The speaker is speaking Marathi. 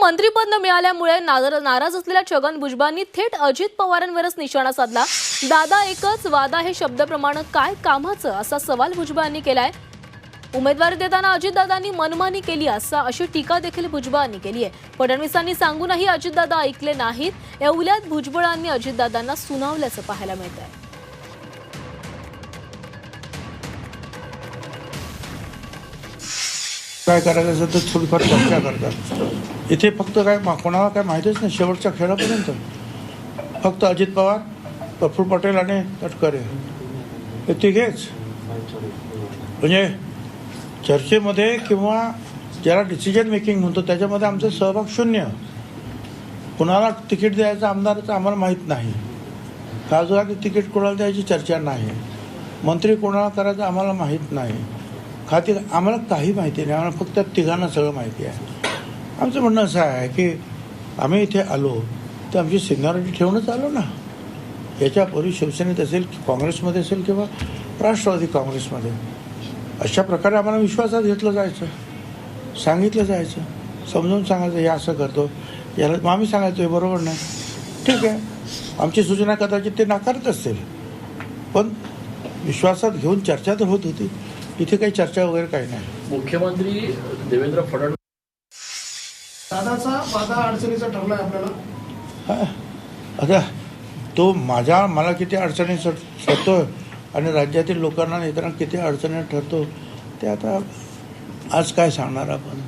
मंत्रीपद न मिळाल्यामुळे नार- नाराज असलेल्या छगन भुजबळांनी थेट अजित पवारांवरच निशाणा साधला. दादा एकच वादा हे शब्दप्रमाणे काय कामाचं? असा सवाल भुजबळांनी केलाय. उमेदवारी देताना अजितदादांनी मनमानी केली असा अशी टीका देखील भुजबळांनी केली आहे. फडणवीसांनी सांगूनही अजितदादा ऐकले नाहीत. या उल्यात भुजबळांनी अजितदादांना सुनावल्याचं पाहायला मिळत आहे काय करायचं असेल तर थोडीफार चर्चा करतात. इथे फक्त काय मा- कोणाला काय माहितीच नाही शेवटच्या खेळापर्यंत. फक्त अजित पवार प्रफुल्ल पटेल आणि तटकरे. हे तिघेच. म्हणजे चर्चेमध्ये किंवा ज्याला डिसिजन मेकिंग म्हणतो त्याच्यामध्ये आमचा सहभाग शून्य. कुणाला तिकीट द्यायचं आमदाराचं आम्हाला माहीत नाही. खासदार तिकीट कोणाला द्यायची चर्चा नाही. मंत्री कोणाला करायचं आम्हाला माहीत नाही. खाते आम्हाला काही माहिती नाही आम्हाला फक्त तिघांना सगळं माहिती आहे. आमचं म्हणणं असं आहे की आम्ही इथे आलो तर आमची सिनियरिटी ठेवूनच आलो ना. याच्यापूर्वी शिवसेनेत असेल काँग्रेसमध्ये असेल किंवा राष्ट्रवादी काँग्रेसमध्ये. अशा प्रकारे आम्हाला विश्वासात घेतलं जायचं सांगितलं जायचं समजून सांगायचं हे असं करतो याला मग आम्ही सांगायचो हे बरोबर नाही. ठीक आहे. आमची सूचना कदाचित ते नाकारत असतील. पण विश्वासात घेऊन चर्चा तर होत होती. इथे काही चर्चा वगैरे काही नाही. मुख्यमंत्री देवेंद्र फडणवीस दादाचा वादा अडचणीचा ठरलाय आपल्याला. हा. आता तो माझ्या मला किती अडचणी सटतो आणि राज्यातील लोकांना नेत्यांना किती अडचणी ठरतो ते आता आज काय सांगणार आपण?